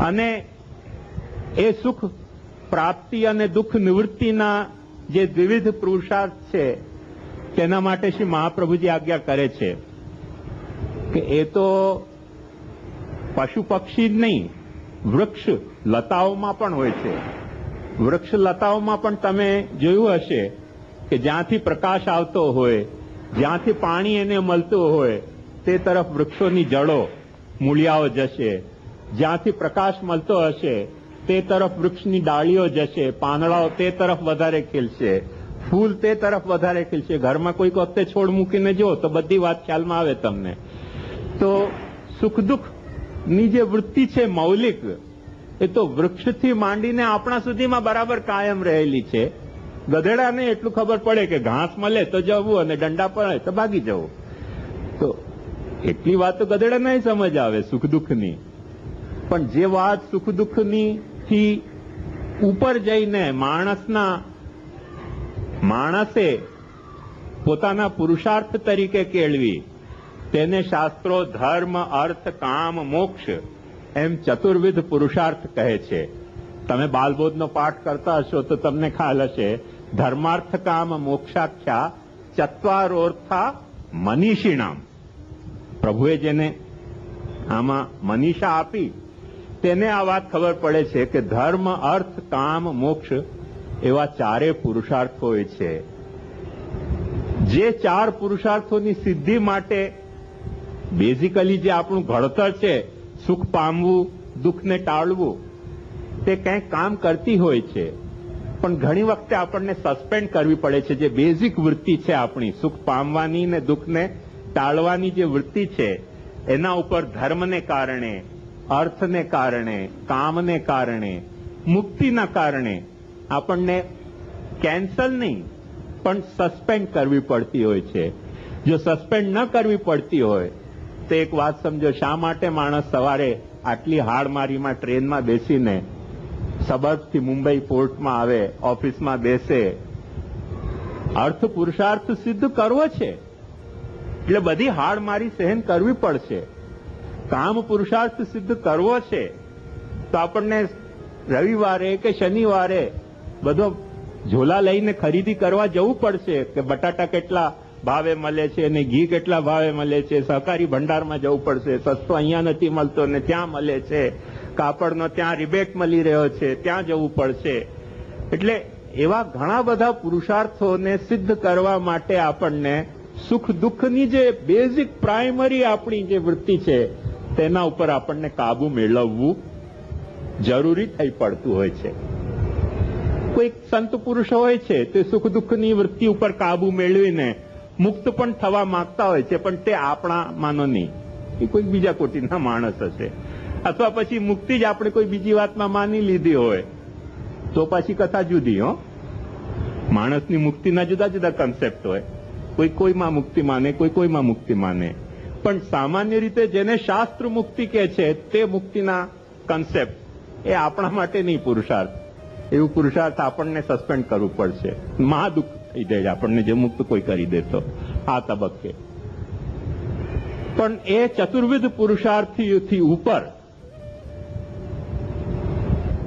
અને એ સુખ પ્રાપ્તિ અને દુઃખ નિવૃત્તિના જે વિવિધ પુરુષાર્થ છે, તેના માટે શ્રી મહાપ્રભુજી આજ્ઞા કરે છે કે એ તો પશુ પક્ષી જ નહીં, વૃક્ષ લતાઓમાં પણ હોય છે. વૃક્ષ લતાઓમાં પણ તમે જોયું હશે કે જ્યાંથી પ્રકાશ આવતો હોય જ્યાંથી પાણી એને મળતું હોય, તે તરફ વૃક્ષોની જડો મૂળિયાઓ જશે. જ્યાંથી પ્રકાશ મળતો હશે, તે તરફ વૃક્ષની ડાળીઓ જશે. પાંદડાઓ તે તરફ વધારે ખીલશે. ફૂલ તે તરફ વધારે ખીલશે. ઘરમાં કોઈક વખતે છોડ મૂકીને જો, તો બધી વાત ખ્યાલમાં આવે તમને. તો સુખ દુઃખની જે વૃત્તિ છે મૌલિક, એ તો વૃક્ષથી માંડીને આપણા સુધીમાં બરાબર કાયમ રહેલી છે. ગધેડાને એટલું ખબર પડે કે ઘાસ મળે તો જવું અને ડંડા પડે તો ભાગી જવું. તો એટલી વાત તો ગધેડાને સમજ આવે સુખ દુઃખની. પણ જે વાત સુખ દુઃખની થી ઉપર જઈને માણસના માણસે પોતાના પુરુષાર્થ તરીકે કેળવી, તેને શાસ્ત્રો, ધર્મ, અર્થ, કામ, મોક્ષ એમ ચતુર્વિધ પુરુષાર્થ કહે છે. તમે બાલબોધનો પાઠ કરતા હશો તો તમને ખ્યાલ હશે ધર્માર્થ કામ મોક્ષાખ્યા ચત્વારોર્થા મનીષીણામ પ્રભુએ જેને આમાં મનીષા આપી તેને આ વાત ખબર પડે છે કે ધર્મ અર્થ કામ મોક્ષ એવા ચારે પુરુષાર્થ છે જે ચાર પુરુષાર્થોની સિદ્ધિ માટે બેઝિકલી જે આપણું ઘડતર છે સુખ પામવું દુઃખને ટાળવું તે કંઈક કામ કરતી હોય છે પણ ઘણી વખતે આપણને સસ્પેન્ડ કરવી પડે છે. જે બેઝિક વૃત્તિ છે આપણી, સુખ પામવાની ને દુઃખને ટાળવાની જે વૃત્તિ છે, એના ઉપર ધર્મને કારણે, અર્થને કારણે, કામને કારણે, મુક્તિના કારણે આપણને કેન્સલ નહીં, પણ સસ્પેન્ડ કરવી પડતી હોય છે. જો સસ્પેન્ડ ન કરવી પડતી હોય, તો એક વાત સમજો, શા માટે માણસ સવારે આટલી હાડમારીમાં ટ્રેનમાં બેસીને સબર્બથી મુંબઈ પોર્ટમાં આવે, ઓફિસમાં બેસે. અર્થ પુરુષાર્થ સિદ્ધ કરવો છે. એટલે બધી હાડમારી સહન કરવી પડશે. કામ પુરુષાર્થ સિદ્ધ કરવો છે. તો આપણને રવિવારે કે શનિવારે બધો ઝોલા લઈને ખરીદી કરવા જવું પડશે કે બટાટા કેટલા ભાવે મળે છે અને ઘી કેટલા ભાવે મળે છે, સહકારી ભંડારમાં જવું પડશે, સસ્તો અહીંયા નથી મળતો ને ત્યાં મળે છે. કાપડનો ત્યાં રિબેટ મળી રહ્યો છે, ત્યાં જવું પડશે. એટલે એવા ઘણા બધા પુરુષાર્થોને સિદ્ધ કરવા માટે આપણને સુખ દુઃખની જે બેઝિક પ્રાઇમરી આપણી જે વૃત્તિ છે, તેના ઉપર આપણને કાબુ મેળવવું જરૂરી થઈ પડતું હોય છે. કોઈક સંત પુરુષ હોય છે, તે સુખ દુઃખની વૃત્તિ ઉપર કાબુ મેળવીને મુક્ત પણ થવા માંગતા હોય છે, પણ તે આપણા માનો નહીં. એ કોઈક બીજા કોટીના માણસ હશે. અથવા પછી મુક્તિ જ આપણે કોઈ બીજી વાતમાં માની લીધી હોય. તો પછી કથા જુદી, હો. માણસની મુક્તિના જુદા જુદા કન્સેપ્ટ હોય. કોઈ કોઈમાં મુક્તિ માને, કોઈ કોઈમાં મુક્તિ માને. પણ સામાન્ય રીતે જેને શાસ્ત્ર મુક્તિ કહે છે, તે મુક્તિના કન્સેપ્ટ એ આપણા માટે નહીં પુરુષાર્થ. એવું પુરુષાર્થ આપણને સસ્પેન્ડ કરવું પડશે. મહાદુઃખ થઈ જાય આપણને જે મુક્ત કોઈ કરી દે તો આ તબક્કે. પણ એ ચતુર્વિધ પુરુષાર્થથી ઉપર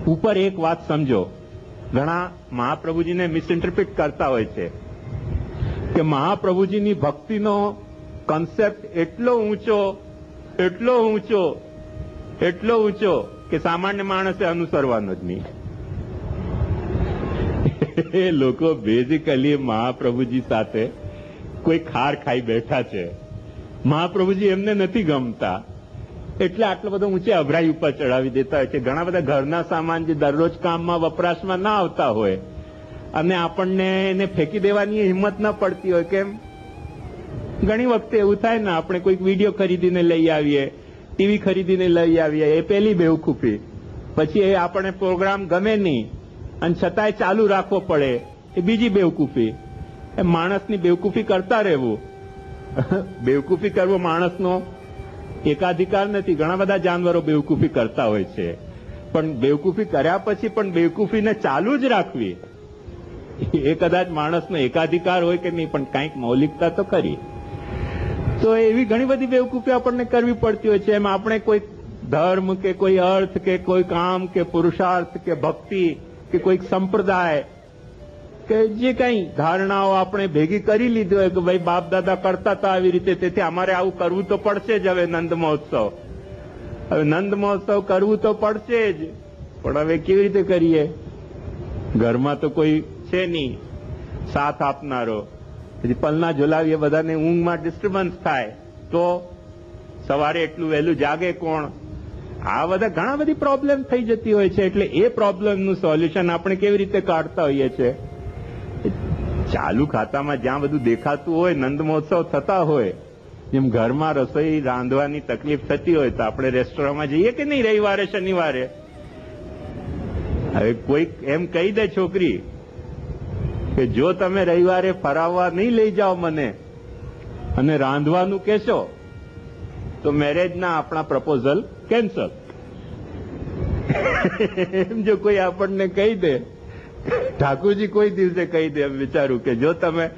ઉપર એક વાત સમજો. ઘણા મહાપ્રભુજીને મિસઇન્ટરપ્રિટ કરતા હોય છે કે મહાપ્રભુજીની ભક્તિનો કન્સેપ્ટ એટલો ઊંચો એટલો ઊંચો એટલો ઊંચો કે સામાન્ય માણસે અનુસરવાનો જ નહીં. એ લોકો બેઝિકલી મહાપ્રભુજી સાથે કોઈ ખાર ખાઈ બેઠા છે. મહાપ્રભુજી એમને નથી ગમતા. એટલે આટલો બધો ઊંચે અભરાઈ ઉપર ચડાવી દેતા હોય છે. ઘણા બધા ઘરના સામાન જે દરરોજ કામમાં વપરાશમાં ના આવતા હોય, અને આપણને એને ફેંકી દેવાની હિંમત ન પડતી હોય, કેમ? ઘણી વખતે એવું થાય ને, આપણે કોઈક વીડિયો ખરીદીને લઈ આવીએ, ટીવી ખરીદીને લઈ આવીએ, એ પેલી બેવકૂફી. પછી એ આપણે પ્રોગ્રામ ગમે નહીં, અને છતાંય ચાલુ રાખવો પડે, એ બીજી બેવકૂફી. એ માણસની બેવકૂફી કરતા રહેવું. બેવકૂફી કરવો માણસનો એકાધિકાર નથી. ઘણા બધા જાનવરો બેવકૂફી કરતા હોય છે. પણ બેવકૂફી કર્યા પછી પણ બેવકૂફીને ચાલુ જ રાખવી. એ કદાચ માણસનો એકાધિકાર હોય કે નહીં, પણ કંઈક મૌલિકતા તો કરી તો એવી ઘણી બધી બેવકૂફી આપણને કરવી પડતી હોય છે. એમ આપણે કોઈ ધર્મ કે કોઈ અર્થ કે કોઈ કામ કે પુરુષાર્થ કે ભક્તિ કે કોઈક સંપ્રદાય કે જે કઈ ધારણાઓ આપણે ભેગી કરી લીધી હોય કે ભાઈ બાપ દાદા કરતા હતા આવી રીતે, તેથી અમારે આવું કરવું તો પડશે જ હવે નંદ મહોત્સવ. હવે નંદ મહોત્સવ કરવું તો પડશે જ. પણ હવે કેવી રીતે કરીએ? ઘરમાં તો કોઈ છે નહીં. સાથ આપનારો. પછી પલના ઝોલાવીએ બધાને ઊંઘમાં ડિસ્ટર્બન્સ થાય. તો સવારે એટલું વહેલું જાગે કોણ? આ બધા ઘણા બધી પ્રોબ્લેમ થઈ જતી હોય છે. એટલે એ પ્રોબ્લેમનું સોલ્યુશન આપણે કેવી રીતે કાઢતા હોઈએ છીએ? ચાલુ ખાતામાં જ્યાં બધું દેખાતું હોય, નંદ મહોત્સવ થતા હોય જેમ ઘરમાં રસોઈ રાંધવાની તકલીફ થતી હોય, તો આપણે રેસ્ટોરન્ટમાં જઈએ કે નહીં રવિવારે, શનિવારે? હવે કોઈક એમ કહી દે છોકરી કે જો તમે રવિવારે ફરાવવા નહીં લઈ જાઓ મને અને રાંધવાનું કહેશો, તો મેરેજના આપણા પ્રપોઝલ કેન્સલ. એમ જો કોઈ આપણને કહી દે. ઠાકુરજી કોઈ દિવસે કહી દે એમ વિચારું કે જો તમે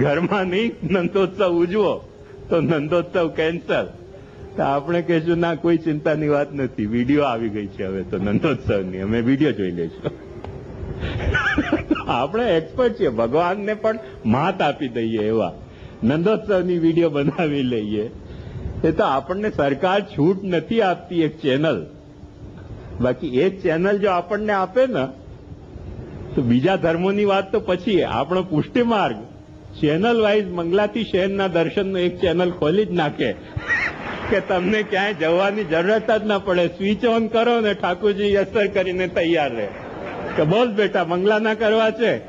ઘરમાં નહીં નંદોત્સવ ઉજવો, તો નંદોત્સવ કેન્સલ. તો આપણે કહેશું, ના, કોઈ ચિંતાની વાત નથી. વીડિયો આવી ગઈ છે હવે તો નંદોત્સવની. અમે વીડિયો જોઈ લઈશું. આપણે એક્સપર્ટ છીએ. ભગવાનને પણ માત આપી દઈએ એવા. નંદોત્સવની વીડિયો બનાવી લઈએ. એ તો આપણને સરકાર છૂટ નથી આપતી એક ચેનલ. બાકી એ ચેનલ જો આપણને આપે ને તો બીજા ધર્મોની વાત તો પછી. આપણો પુષ્ટિ માર્ગ ચેનલ વાઇઝ મંગલાતી શહેરના દર્શનનો એક ચેનલ ખોલી જ નાખે. કે તમને ક્યાંય જવાની જરૂરત જ ના પડે. સ્વિચ ઓન કરો ને ઠાકોરજી અસર કરીને તૈયાર રહે. કે બોલ બેટા, મંગલાના કરવા છે?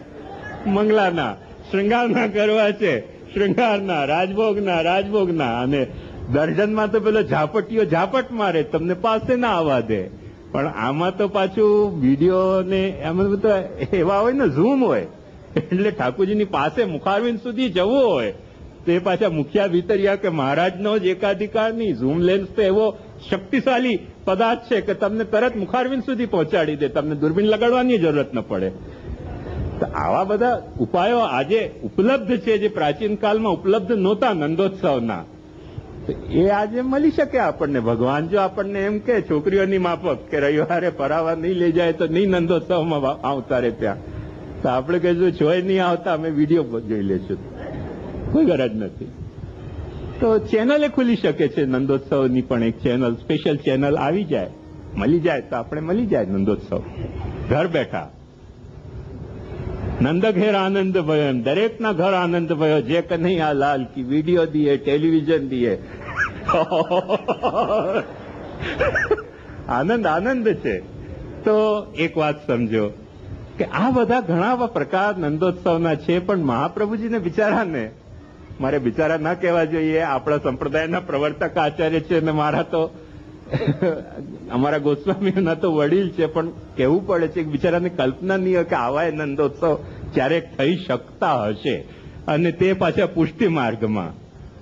મંગલાના. શૃંગારના કરવા છે? શૃંગારના, રાજભોગના રાજભોગના. અને દર્શનમાં તો પેલો ઝાપટીઓ ઝાપટ મારે. તમને પાસે ના આવવા દે. પણ આમાં તો પાછું વીડિયો ને એમાં તો એવા હોય ને, ઝૂમ હોય. એટલે ઠાકોરજીની પાસે મુખારવિંદ સુધી જવું હોય. તો એ પાછા મુખિયા ભીતરિયા કે મહારાજનો જ એકાધિકાર નહીં. ઝૂમ લેન્સ તો એવો શક્તિશાળી પદાર્થ છે કે તમને તરત મુખારવિંદ સુધી પહોંચાડી દે. તમને દૂરબીન લગાડવાની જરૂરત ન પડે. તો આવા બધા ઉપાયો આજે ઉપલબ્ધ છે જે પ્રાચીન કાળમાં ઉપલબ્ધ નહોતા નંદોત્સવના. એ આજે મળી શકે આપણને. ભગવાન જો આપણને એમ કે છોકરીઓની માફક કે રવિવારે પરાવા નહીં લઈ જાય તો નહીં નંદોત્સવમાં આવતા રે ત્યાં. તો આપણે કહીશું જોઈ નહીં આવતા, અમે વીડિયો જોઈ લેશું કોઈ ગરજ નથી. તો ચેનલે ખુલી શકે છે નંદોત્સવની પણ એક ચેનલ, સ્પેશિયલ ચેનલ આવી જાય. મળી જાય તો આપણે મળી જાય નંદોત્સવ. ઘર બેઠા. નંદ ઘેર આનંદ ભયો એમ. દરેકના ઘર આનંદ ભયો. જે કન્હૈયા લાલ કી વીડિયો દીએ ટેલિવિઝન દીએ. આનંદ આનંદ છે. તો એક વાત સમજો કે આ બધા ઘણા પ્રકાર નંદોત્સવના છે, પણ મહાપ્રભુજીને બિચારાને, મારે બિચારા ના કહેવા જોઈએ. આપણા સંપ્રદાયના પ્રવર્તક આચાર્ય છે અને મારા તો અમારા ગોસ્વામીઓના તો વડીલ છે, પણ કહેવું પડે છે કે બિચારાને કલ્પના નહીં કે આવા નંદોત્સવ ક્યારેક થઈ શકતા હશે અને તે પાછા પુષ્ટિ માર્ગમાં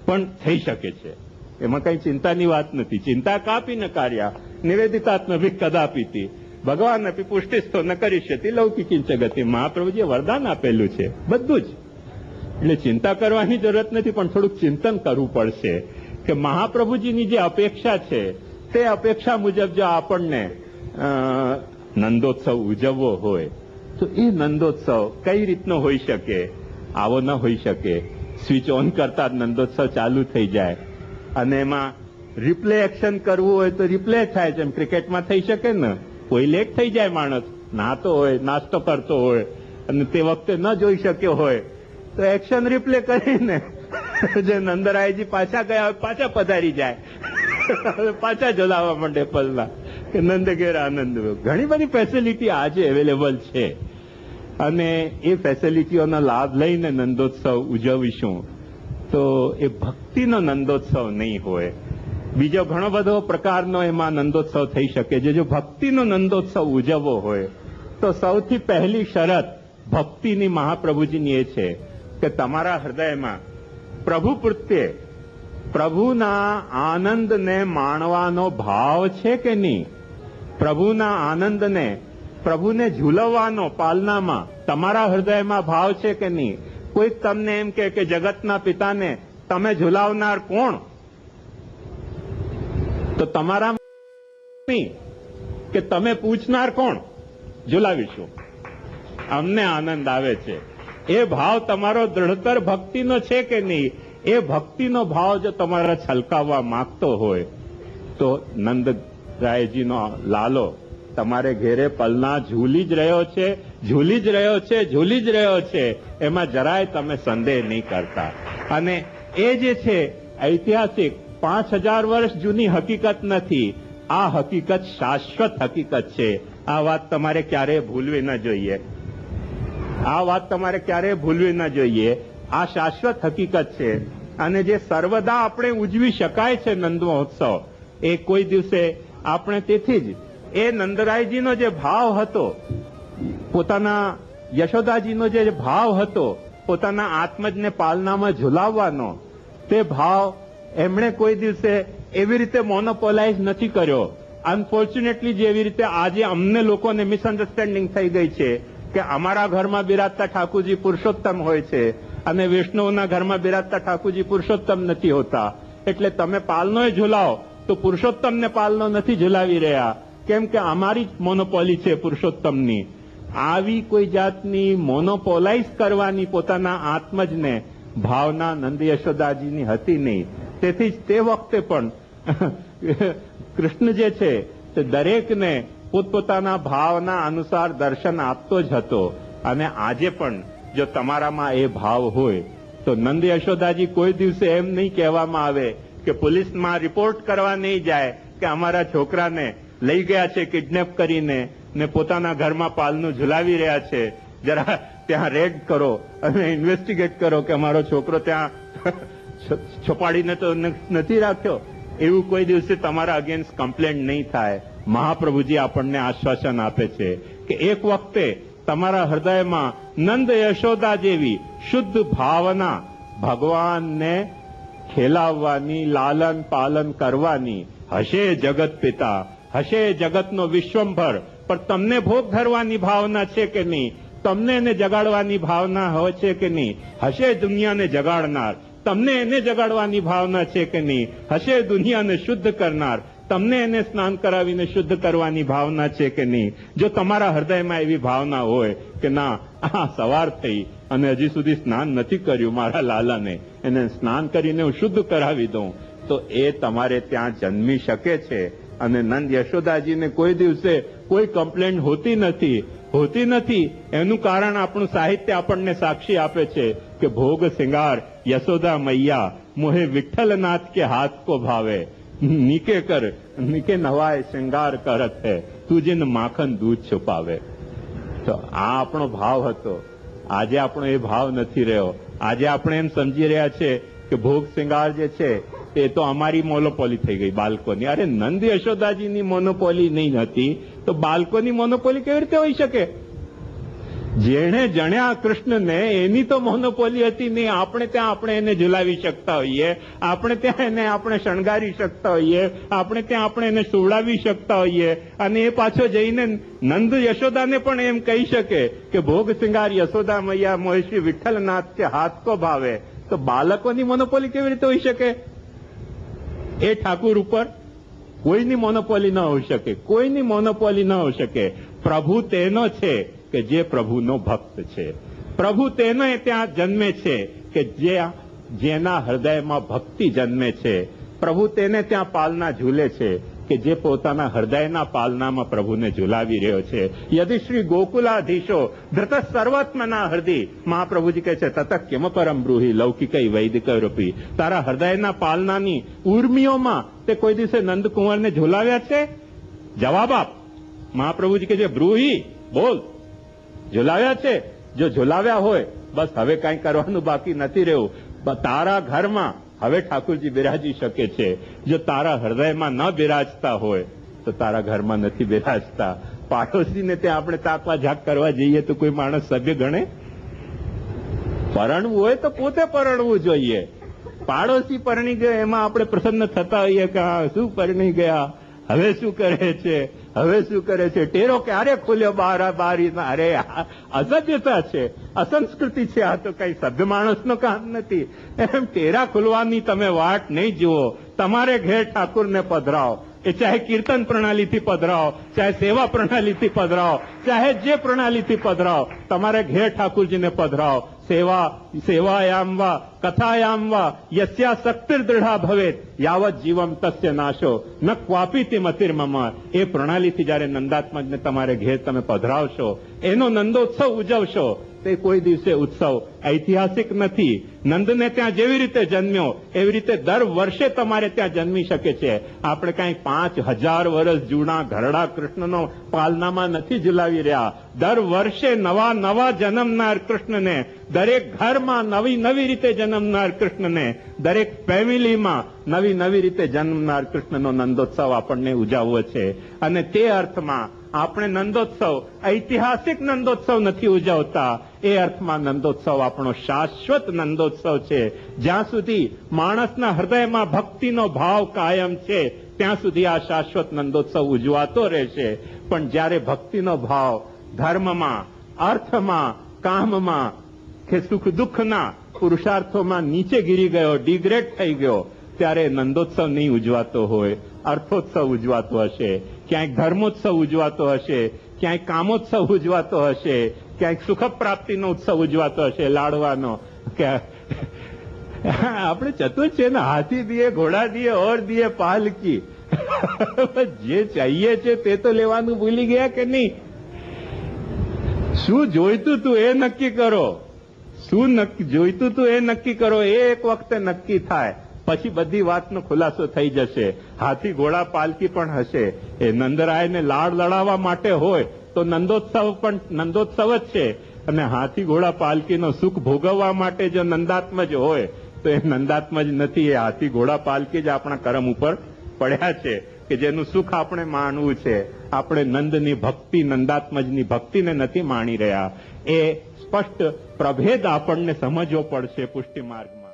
પણ થઈ શકે છે. એમાં કઈ ચિંતાની વાત નથી. ચિંતા કાપી ન કાર્યા. નિવેદિતાત્મભી કદાપીતી. ભગવાન અપી પુષ્ટિસ્થો ન કરી શકતી લૌકિક ગતિ. મહાપ્રભુજીએ વરદાન આપેલું છે. બધું જ. એટલે ચિંતા કરવાની જરૂરત નથી, પણ થોડુંક ચિંતન કરવું પડશે કે મહાપ્રભુજીની જે અપેક્ષા છે તે અપેક્ષા મુજબ જો આપણને નંદોત્સવ ઉજવવો હોય, તો એ નંદોત્સવ કઈ રીતનો હોઈ શકે? આવો ન હોઈ શકે. સ્વિચ ઓન કરતા જ નંદોત્સવ ચાલુ થઈ જાય. અને એમાં રિપ્લે એક્શન કરવું હોય તો રિપ્લે થાય જેમ ક્રિકેટમાં થઈ શકે ને? કોઈ લેટ થઈ જાય માણસ. નાતો હોય, નાસ્તો કરતો હોય, અને તે વખતે ન જોઈ શક્યો હોય. તો એક્શન રિપ્લે કરીને જે નંદરાયજી પાછા ગયા હોય, પાછા પધારી જાય. પાછા જલાવવા માંડે પલના કે નંદ ઘેર આનંદ ઘણી બધી ફેસિલિટી આજે અવેલેબલ છે. અને એ ફેસિલિટીઓનો લાભ લઈને નંદોત્સવ ઉજવીશું. તો એ ભક્તિનો નંદોત્સવ નહીં હોય. બીજો ઘણો બધો પ્રકારનો એમાં નંદોત્સવ થઈ શકે છે. જો ભક્તિનો નંદોત્સવ ઉજવવો હોય, તો સૌથી પહેલી શરત ભક્તિની મહાપ્રભુજીની એ છે કે તમારા હૃદયમાં પ્રભુ પ્રત્યે પ્રભુના આનંદને માણવાનો ભાવ છે કે નહીં? પ્રભુના આનંદને, પ્રભુને ઝૂલવવાનો પાલનામાં તમારા હૃદયમાં ભાવ છે કે નહીં? કોઈ તમને એમ કે જગતના પિતાને, તમે ઝુલાવનાર કોણ? તો તમારા કે તમે પૂછનાર કોણ? ઝુલાવીશું. અમને આનંદ આવે છે. એ ભાવ તમારો દ્રઢતર ભક્તિનો છે કે નહીં? એ ભક્તિનો ભાવ જો તમારા છલકાવવા માંગતો હોય, તો નંદરાયજીનો લાલો, તમારે ઘેરે પલના ઝૂલી જ રહ્યો છે, ઝૂલી જ રહ્યો છે, ઝૂલી જ રહ્યો છે, એમાં જરાય તમે સંદેહ નહીં કરતા. અને એ જે છે, ઐતિહાસિક, પાંચ હજાર વર્ષ જૂની હકીકત નથી, આ હકીકત શાશ્વત હકીકત છે. આ વાત તમારે ક્યારેય ભૂલવી ન જોઈએ. આ વાત તમારે ક્યારેય ભૂલવી ન જોઈએ. આ શાશ્વત હકીકત છે. અને જે સર્વદા આપણે ઉજવી શકાય છે નંદ મહોત્સવ એ કોઈ દિવસે આપણે તેથી જ, એ નંદરાયજીનો જે ભાવ હતો, પોતાના યશોદાજીનો જે ભાવ હતો, પોતાના આત્મજને પાલનામાં ઝુલાવવાનો, તે ભાવ એમણે કોઈ દિવસે એવી રીતે મોનોપોલાઇઝ નથી કર્યો. અનફોર્ચ્યુનેટલી જેવી રીતે આજે અમને લોકોને મિસઅન્ડરસ્ટેન્ડિંગ થઈ ગઈ છે કે અમારા ઘરમાં બિરાજતા ઠાકુરજી પુરુષોત્તમ હોય છે અને વિષ્ણુના ઘરમાં બિરાજતા ઠાકુરજી પુરુષોત્તમ નથી હોતા. એટલે તમે પાલનોય ઝુલાવો, તો પુરુષોત્તમને પાલનો નથી ઝુલાવી રહ્યા. કેમ કે અમારી જ મોનોપોલી છે પુરુષોત્તમની. આવી કોઈ જાતની મોનોપોલાઇઝ કરવાની પોતાના આત્મજને ભાવના નંદ યશોદાજીની હતી નહીં. તેથી જ તે વખતે પણ કૃષ્ણ જે છે તે દરેકને પોતપોતાના ભાવના અનુસાર દર્શન આપતો જ હતો. અને આજે પણ જો તમારામાં એ ભાવ હોય, તો નંદ યશોદાજી કોઈ દિવસે એમ નહીં કહેવામાં આવે કે પોલીસમાં રિપોર્ટ કરવા નહીં જાય કે અમારા છોકરાને લઈ ગયા છે, કિડનેપ કરીને ને પોતાના ઘરમાં પાલનું ઝુલાવી રહ્યા છે. જરા ત્યાં રેડ કરો અને ઇન્વેસ્ટિગેટ કરો કે અમારો છોકરો ત્યાં છપાડીને તો નથી રાખ્યો. એવું કોઈ દિવસે તમારા અગેન્સ્ટ કમ્પ્લેન્ટ નહીં થાય. મહાપ્રભુજી આપણને આશ્વાસન આપે છે કે એક વખતે તમારા હૃદયમાં નંદ યશોદા જેવી શુદ્ધ ભાવના ભગવાનને ખેલાવવાની, લાલન પાલન કરવાની. હશે જગત પિતા, હશે જગતનો વિશ્વંભર. પણ તમને ભોગ ધરવાની ભાવના છે કે નહીં? તમને એને જગાડવાની ભાવના હોય છે કે નહીં? હશે દુનિયાને જગાડનાર. તમને એને જગાડવાની ભાવના છે કે નહીં? હશે દુનિયાને શુદ્ધ કરનાર. તમને એને સ્નાન કરાવીને શુદ્ધ કરવાની ભાવના છે કે નહીં? જો તમારા હૃદયમાં એવી ભાવના હોય કે ના, આ સવાર થઈ અને હજી સુધી સ્નાન નથી કર્યું મારા લાલાને, એને સ્નાન કરીને હું શુદ્ધ કરાવી દઉં, તો એ તમારે ત્યાં જન્મી શકે છે. અને નંદ યશોદાજીને કોઈ દિવસે કોઈ કમ્પ્લેન હોતી નથી હોતી નથી. એનું કારણ આપણું સાહિત્ય આપણને સાક્ષી આપે છે કે ભોગ સિંગાર યશોદા મૈયા મોહે વિઠ્ઠલનાથ કે હાથ કો ભાવે. નીકે કર, નીકે નવાય શૃંગાર કરત હે. તું જીન માખન દૂધ છુપાવે. તો આ આપણો ભાવ હતો. આજે આપણો એ ભાવ નથી રહ્યો. આજે આપણે એમ સમજી રહ્યા છે કે ભોગ શૃંગાર જે છે, એ તો અમારી મોનોપોલી થઈ ગઈ બાળકોની. અરે નંદ યશોદાજીની મોનોપોલી નહીં હતી, તો બાળકોની મોનોપોલી કેવી રીતે હોઈ શકે? જેણે જણ્યા કૃષ્ણને, એની તો મોનોપોલી હતી નહીં. આપણે ત્યાં આપણે એને ઝુલાવી શકતા હોઈએ. આપણે ત્યાં એને આપણે શણગારી શકતા હોઈએ. આપણે ત્યાં આપણે એને સુવડાવી શકતા હોઈએ. અને એ પાછો જઈને નંદ યશોદાને પણ એમ કહી શકે કે, ભોગ સિંગાર યશોદા મૈયા મોહેશ્રી વિઠ્ઠલનાથ કે હાથ કો ભાવે. તો બાળકોની મોનોપોલી કેવી રીતે હોઈ શકે? એ ઠાકુર ઉપર કોઈની મોનોપોલી ન હોઈ શકે. કોઈની મોનોપોલી ન હોઈ શકે. પ્રભુ તેનો છે. કે જે પ્રભુનો ભક્ત છે. પ્રભુ તેને ત્યાં જન્મે છે કે જે જેના હૃદયમાં ભક્તિ જન્મે છે. પ્રભુ તેને ત્યાં પાલના ઝૂલે છે કે જે પોતાના હૃદયના પાલનામાં પ્રભુને ઝુલાવી રહ્યો છે. યદિ શ્રી ગોકુલાધીશો ધૃત સર્વત્મના હૃદય, મહાપ્રભુજી કહે છે, તત કેમ પરમ બ્રુહી લૌકિકઈ વૈદિક રૂપી તારા હૃદયના પાલનાની ઉર્મિઓમાં તે કોઈ દિવસે નંદકુંવરને ઝુલાવ્યા છે? જવાબ આપ. મહાપ્રભુજી કહે છે, બ્રુહી, બોલ. ઝુલાવ્યા છે. જો ઝુલાવ્યા હોય, બસ હવે કાંઈ કરવાનું બાકી નથી રહ્યું તારા ઘરમાં હવે ઠાકુરજી બિરાજી શકે છે. જો તારા હૃદયમાં ન બિરાજતા હોય, તો તારા ઘરમાં નથી બિરાજતા. પાડોશીને ત્યાં આપણે તાકવા ઝાક કરવા જઈએ તો કોઈ માણસ સભ્ય ગણે? પરણવું હોય તો પોતે પરણવું જોઈએ. પાડોશી પરણી ગયો, એમાં આપણે પ્રસન્ન થતા હોઈએ કે શું પરણી ગયા? હવે શું કરે છે? હવે શું કરે છે? ટેરો ક્યારે ખોલ્યો? બાર બારી અરે અસભ્યતા છે. અસંસ્કૃતિ છે. આ તો કઈ સભ્ય માણસનું કામ નથી. એમ ટેરા ખોલવાની તમે વાટ નહીં જુઓ. તમારે ઘેર ઠાકુરને પધરાવો. એ ચાહે કીર્તન પ્રણાલીથી પધરાવો ચાહે સેવા પ્રણાલીથી પધરાવો ચાહે જે પ્રણાલીથી પધરાવો તમારે ઘેર ઠાકુરજીને પધરાવો સેવા સેવાયામ વા કથાયામ વા યસ્યા શક્તિર્દૃઢા ભવેત, યાવત જીવમ તસ્ય નાશો. ન ક્વાપી તે મતિર્મમ એ પ્રણાલીથી જ્યારે નંદાત્મજને તમારે ઘેર તમે પધરાવશો, એનો નંદોત્સવ ઉજવશો તે કોઈ દિવસે ઉત્સવ. ઐતિહાસિક નથી. નંદને ત્યાં જેવી રીતે જન્મ્યો, એવી રીતે દર વર્ષે તમારે ત્યાં જન્મી શકે છે. આપણે કાંઈ પાંચ હજાર વર્ષ જૂના ઘરડા કૃષ્ણનો પાલનામાં નથી ઝુલાવી રહ્યા. દર વર્ષે નવા નવા જન્મનાર કૃષ્ણને, દરેક ઘરમાં નવી નવી રીતે જન્મનાર કૃષ્ણને, દરેક ફેમિલીમાં નવી નવી રીતે જન્મનાર કૃષ્ણનો નંદોત્સવ આપણને ઉજવવો છે. અને તે અર્થમાં આપણે નંદોત્સવ, ઐતિહાસિક નંદોત્સવ નથી ઉજવતા. એ અર્થમાં નંદોત્સવ આપણો શાશ્વત નંદોત્સવ છે. જ્યાં સુધી માણસના હૃદયમાં ભક્તિનો ભાવ કાયમ છે, ત્યાં સુધી આ શાશ્વત નંદોત્સવ ઉજવાતો રહેશે. પણ જ્યારે ભક્તિનો ભાવ ધર્મમાં, અર્થમાં, કામમાં કે સુખ દુઃખના પુરુષાર્થોમાં નીચે ગીરી ગયો, ડિગ્રેડ થઈ ગયો ત્યારે નંદોત્સવ નહીં ઉજવાતો હોય, અર્થોત્સવ ઉજવાતો હશે ક્યાંક ધર્મોત્સવ ઉજવાતો હશે ક્યાંક કામોત્સવ ઉજવાતો હશે ક્યાંક સુખ પ્રાપ્તિનો ઉત્સવ ઉજવાતો હશે, લાડવાનો. આપણે ચતુર છે ને, હાથી દીએ, ઘોડા દીએ, ઓર દીએ પાલકી જે ચાહીએ છે તે તો લેવાનું ભૂલી ગયા કે નહીં? શું જોઈતું તું એ નક્કી કરો. શું જોઈતું તું એ નક્કી કરો, એ એક વખતે નક્કી થાય. પછી બધી વાતનો ખુલાસો થઈ જશે. હાથી ઘોડા પાલકી પણ હશે. એ નંદરાયને લાડ લડાવવા માટે હોય તો નંદોત્સવ પણ નંદોત્સવ જ છે. અને હાથી ઘોડા પાલકીનો સુખ ભોગવવા માટે જો નંદાત્મજ હોય, તો એ નંદાત્મજ નથી. એ હાથી ઘોડા પાલકી જ આપણા કરમ ઉપર પડ્યા છે કે જેનું સુખ આપણે માણવું છે. આપણે નંદની ભક્તિ, નંદાત્મજની ભક્તિને નથી માણી રહ્યા. એ સ્પષ્ટ પ્રભેદ આપણને સમજવો પડશે પુષ્ટિ માર્ગમાં.